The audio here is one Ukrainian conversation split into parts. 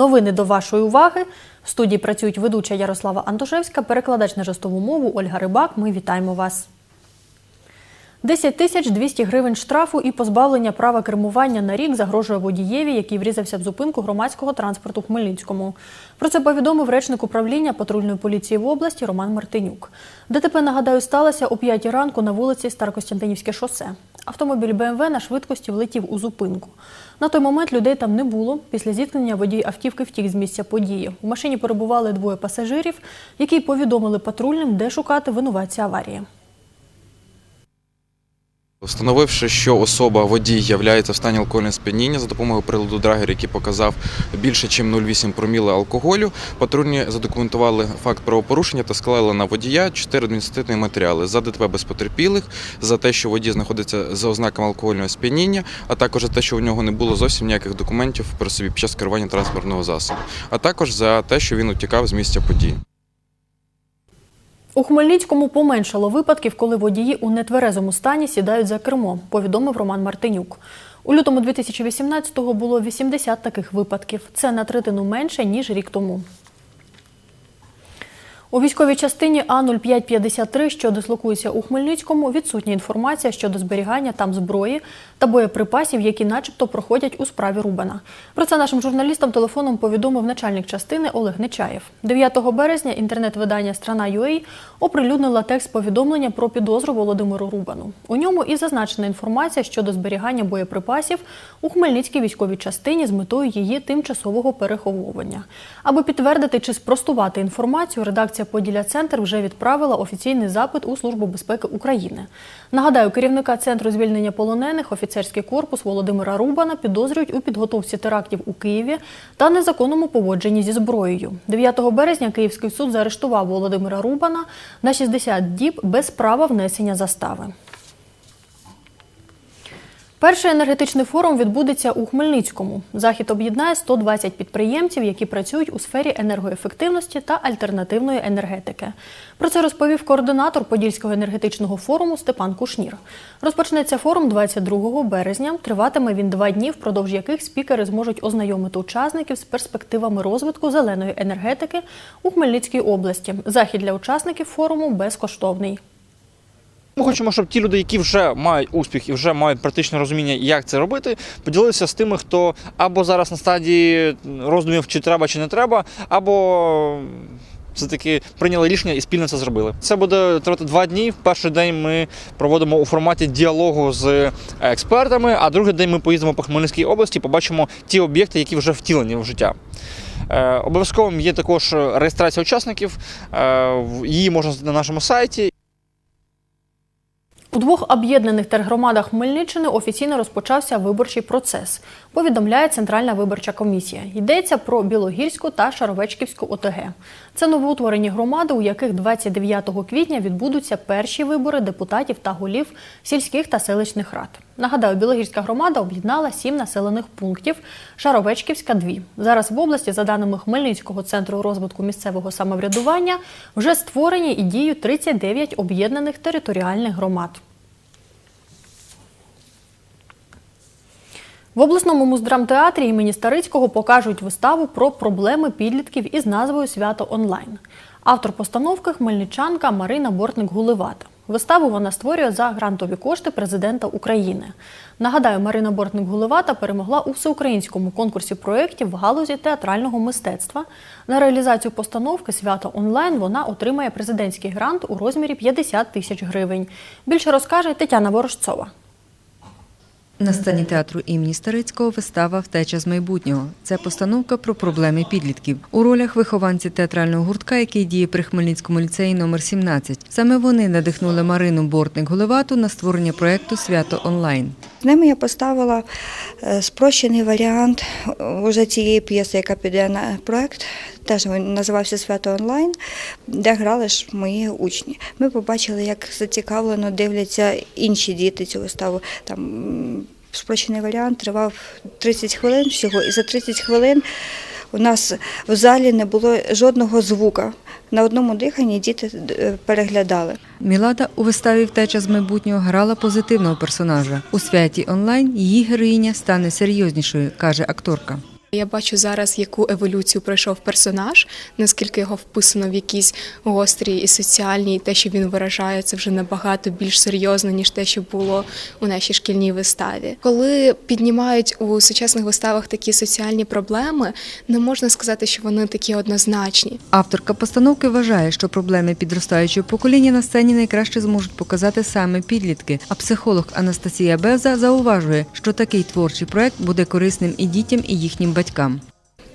Новини до вашої уваги. В студії працюють ведуча Ярослава Антошевська, перекладач на жестову мову Ольга Рибак. Ми вітаємо вас. 10 тисяч 200 гривень штрафу і позбавлення права кермування на рік загрожує водієві, який врізався в зупинку громадського транспорту в Хмельницькому. Про це повідомив речник управління патрульної поліції в області Роман Мартинюк. ДТП, нагадаю, сталося о 5 ранку на вулиці Старокостянтинівське шосе. Автомобіль БМВ на швидкості влетів у зупинку. На той момент людей там не було. Після зіткнення водій автівки втік з місця події. У машині перебували двоє пасажирів, які повідомили патрульним, де шукати винуватця аварії. Встановивши, що особа водій являється в стані алкогольного сп'яніння за допомогою приладу Драгер, який показав більше, ніж 0,8 проміла алкоголю, патрульні задокументували факт правопорушення та склали на водія чотири адміністративні матеріали за ДТП без потерпілих, за те, що водій знаходиться за ознаками алкогольного сп'яніння, а також за те, що у нього не було зовсім ніяких документів при собі під час керування транспортного засобу, а також за те, що він утікав з місця події. У Хмельницькому поменшало випадків, коли водії у нетверезому стані сідають за кермо, повідомив Роман Мартинюк. У лютому 2018-го було 80 таких випадків. Це на третину менше, ніж рік тому. У військовій частині А-0553, що дислокується у Хмельницькому, відсутня інформація щодо зберігання там зброї та боєприпасів, які начебто проходять у справі Рубана. Про це нашим журналістам телефоном повідомив начальник частини Олег Нечаєв. 9 березня інтернет-видання Страна.ua оприлюднила текст повідомлення про підозру Володимиру Рубану. У ньому і зазначена інформація щодо зберігання боєприпасів у Хмельницькій військовій частині з метою її тимчасового переховування. Аби підтвердити чи спростувати інформацію, редакція Поділля Центр вже відправила офіційний запит у Службу безпеки України. Нагадаю, керівника центру звільнення полонених офіцерський корпус Володимира Рубана підозрюють у підготовці терактів у Києві та незаконному поводженні зі зброєю. 9 березня Київський суд заарештував Володимира Рубана на 60 діб без права внесення застави. Перший енергетичний форум відбудеться у Хмельницькому. Захід об'єднає 120 підприємців, які працюють у сфері енергоефективності та альтернативної енергетики. Про це розповів координатор Подільського енергетичного форуму Степан Кушнір. Розпочнеться форум 22 березня. Триватиме він два дні, впродовж яких спікери зможуть ознайомити учасників з перспективами розвитку зеленої енергетики у Хмельницькій області. Захід для учасників форуму безкоштовний. Ми хочемо, щоб ті люди, які вже мають успіх і вже мають практичне розуміння, як це робити, поділилися з тими, хто або зараз на стадії роздумів, чи треба, чи не треба, або все-таки прийняли рішення і спільно це зробили. Це буде тривати два дні. Перший день ми проводимо у форматі діалогу з експертами, а другий день ми поїздимо по Хмельницькій області, побачимо ті об'єкти, які вже втілені в життя. Е, Обов'язковим є також реєстрація учасників. Е, Її можна на нашому сайті. У двох об'єднаних тергромадах Хмельниччини офіційно розпочався виборчий процес. Повідомляє Центральна виборча комісія. Йдеться про Білогірську та Шаровечківську ОТГ. Це новоутворені громади, у яких 29 квітня відбудуться перші вибори депутатів та голів сільських та селищних рад. Нагадаю, Білогірська громада об'єднала сім населених пунктів, Шаровечківська дві. Зараз в області, за даними Хмельницького центру розвитку місцевого самоврядування, вже створені і діють 39 об'єднаних територіальних громад. В обласному муздрамтеатрі імені Старицького покажуть виставу про проблеми підлітків із назвою Свято онлайн. Автор постановки хмельничанка Марина Бортник-Гуливата. Виставу вона створює за грантові кошти президента України. Нагадаю, Марина Бортник-Гуливата перемогла у всеукраїнському конкурсі проєктів в галузі театрального мистецтва. На реалізацію постановки Свято онлайн вона отримає президентський грант у розмірі 50 тисяч гривень. Більше розкаже Тетяна Ворожцова. На сцені театру імені Старицького вистава Втеча з майбутнього. Це постановка про проблеми підлітків. У ролях вихованці театрального гуртка, який діє при Хмельницькому ліцеї номер 17. Саме вони надихнули Марину Бортник-Голивату на створення проєкту Свято онлайн. З ними я поставила е, спрощений варіант уже цієї п'єси, яка піде на проект. Теж він називався Свято онлайн, де грали ж мої учні. Ми побачили, як зацікавлено дивляться інші діти цю виставу. Там спрощений варіант тривав 30 хвилин всього, і за 30 хвилин у нас в залі не було жодного звука. На одному диханні діти е, переглядали. Мілада у виставі Втеча з майбутнього грала позитивного персонажа. У святі онлайн її героїня стане серйознішою, каже акторка. Я бачу зараз, яку еволюцію пройшов персонаж, наскільки його вписано в якісь гострі і соціальні, і те, що він виражає, це вже набагато більш серйозно, ніж те, що було у нашій шкільній виставі. Коли піднімають у сучасних виставах такі соціальні проблеми, не можна сказати, що вони такі однозначні. Авторка постановки вважає, що проблеми підростаючого покоління на сцені найкраще зможуть показати саме підлітки. А психолог Анастасія Беза зауважує, що такий творчий проект буде корисним і дітям, і їхнім батькам.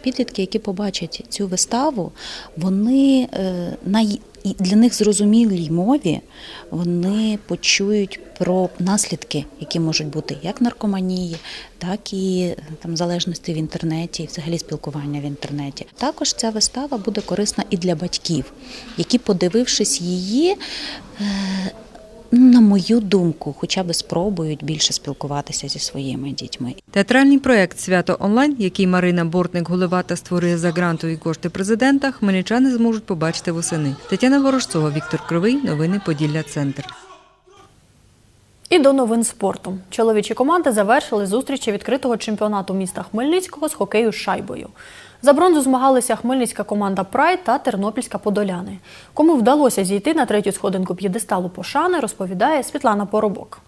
Підлітки, які побачать цю виставу, вони е, на для них зрозумілій мові вони почують про наслідки, які можуть бути як наркоманії, так і там залежності в інтернеті, і взагалі спілкування в інтернеті. Також ця вистава буде корисна і для батьків, які, подивившись її, е, на мою думку, хоча б спробують більше спілкуватися зі своїми дітьми. Театральний проект Свято онлайн, який Марина Бортник голова створює за грантові кошти президента, хмельничани зможуть побачити восени. Тетяна Ворожцова, Віктор Кривий. Новини Поділля Центр. І до новин спорту. Чоловічі команди завершили зустрічі відкритого чемпіонату міста Хмельницького з хокею з шайбою. За бронзу змагалися хмельницька команда Прайд та Тернопільська Подоляни. Кому вдалося зійти на третю сходинку п'єдесталу пошани, розповідає Світлана Поробок.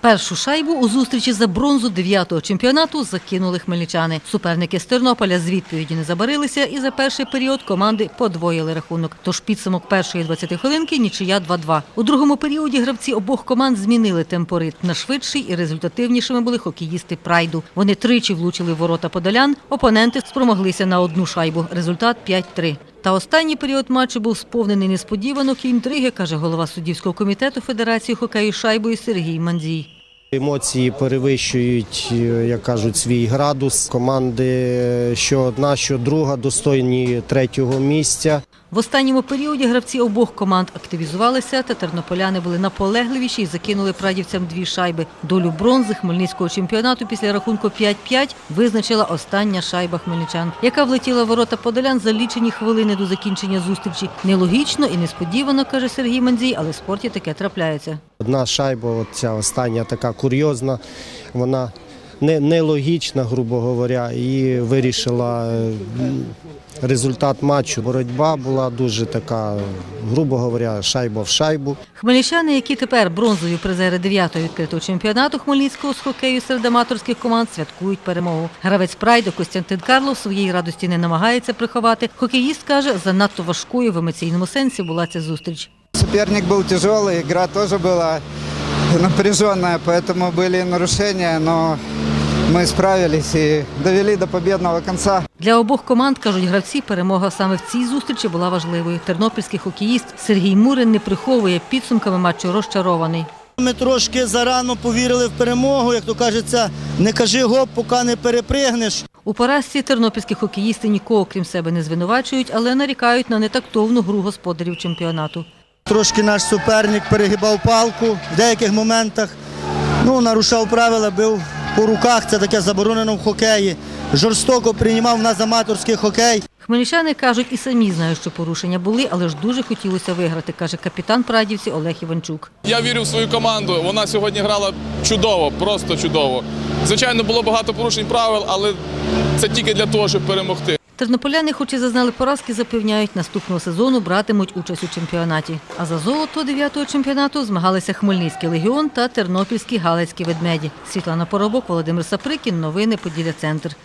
Першу шайбу у зустрічі за бронзу 9-го чемпіонату закинули хмельничани. Суперники з Тернополя з відповіді не забарилися і за перший період команди подвоїли рахунок. Тож підсумок першої 20 хвилинки нічия 2-2. У другому періоді гравці обох команд змінили темпоритм на швидший і результативнішими були хокеїсти прайду. Вони тричі влучили в ворота подолян. Опоненти спромоглися на одну шайбу. Результат 5-3. Та останній період матчу був сповнений несподіванок і інтриги, каже голова суддівського комітету Федерації хокею шайбою Сергій Мандзій. Емоції перевищують, е, як кажуть, свій градус. Команди, е, що одна, що друга, достойні третього місця. В останньому періоді гравці обох команд активізувалися, та тернополяни були наполегливіші і закинули прадівцям дві шайби. Долю бронзи хмельницького чемпіонату після рахунку 5-5 визначила остання шайба хмельничан, яка влетіла в ворота подолян за лічені хвилини до закінчення зустрічі. Нелогічно і несподівано, каже Сергій Мандзій, але в спорті таке трапляється. Одна шайба, от ця остання така курйозна, вона нелогічна, грубо говоря, і вирішила е, м, результат матчу. Боротьба була дуже така, грубо говоря, шайба в шайбу. Хмельничани, які тепер бронзові призери 9-го відкритого чемпіонату Хмельницького з хокею серед аматорських команд, святкують перемогу. Гравець прайду Костянтин Карлов своєї радості не намагається приховати. Хокеїст каже, занадто важкою в емоційному сенсі була ця зустріч. Соперник был тяжелый, игра тоже была напряженная, поэтому были нарушения, но мы справились и довели до победного конца. Для обох команд, кажуть гравці, перемога саме в цій зустрічі була важливою. Тернопільський хокеїст Сергій Мурин не приховує підсумками матчу розчарований. Ми трошки зарано повірили в перемогу, як то кажеться, не кажи гоп, поки не перепригнеш. У поразці тернопільські хокеїсти нікого крім себе не звинувачують, але нарікають на нетактовну гру господарів чемпіонату. Трошки наш суперник перегибав палку в деяких моментах. Ну, нарушав правила, бив по руках, це таке заборонено в хокеї. Жорстоко приймав в нас аматорський хокей. Хмельничани кажуть, і самі знають, що порушення були, але ж дуже хотілося виграти, каже капітан прадівці Олег Іванчук. Я вірю в свою команду. Вона сьогодні грала чудово, просто чудово. Звичайно, було багато порушень правил, але це тільки для того, щоб перемогти. Тернополяни, хоч і зазнали поразки, запевняють, наступного сезону братимуть участь у чемпіонаті. А за золото 9-го чемпіонату змагалися Хмельницький легіон та Тернопільські Галицькі ведмеді. Світлана Поробок, Володимир Саприкін. Новини Поділля Центр.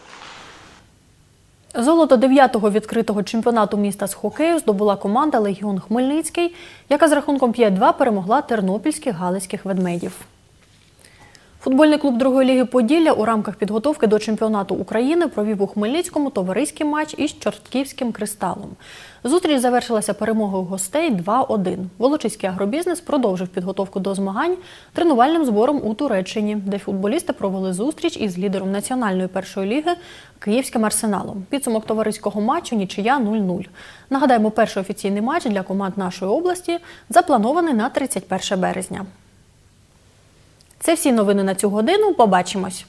Золото 9-го відкритого чемпіонату міста з хокею здобула команда Легіон Хмельницький, яка з рахунком 5-2 перемогла тернопільських галицьких ведмедів. Футбольний клуб другої ліги Поділля у рамках підготовки до чемпіонату України провів у Хмельницькому товариський матч із Чортківським кристалом. Зустріч завершилася перемогою гостей 2-1. Волочиський агробізнес продовжив підготовку до змагань тренувальним збором у Туреччині, де футболісти провели зустріч із лідером національної першої ліги Київським арсеналом. Підсумок товариського матчу нічия 0-0. Нагадаємо, перший офіційний матч для команд нашої області запланований на 31 березня. Це всі новини на цю годину. Побачимось.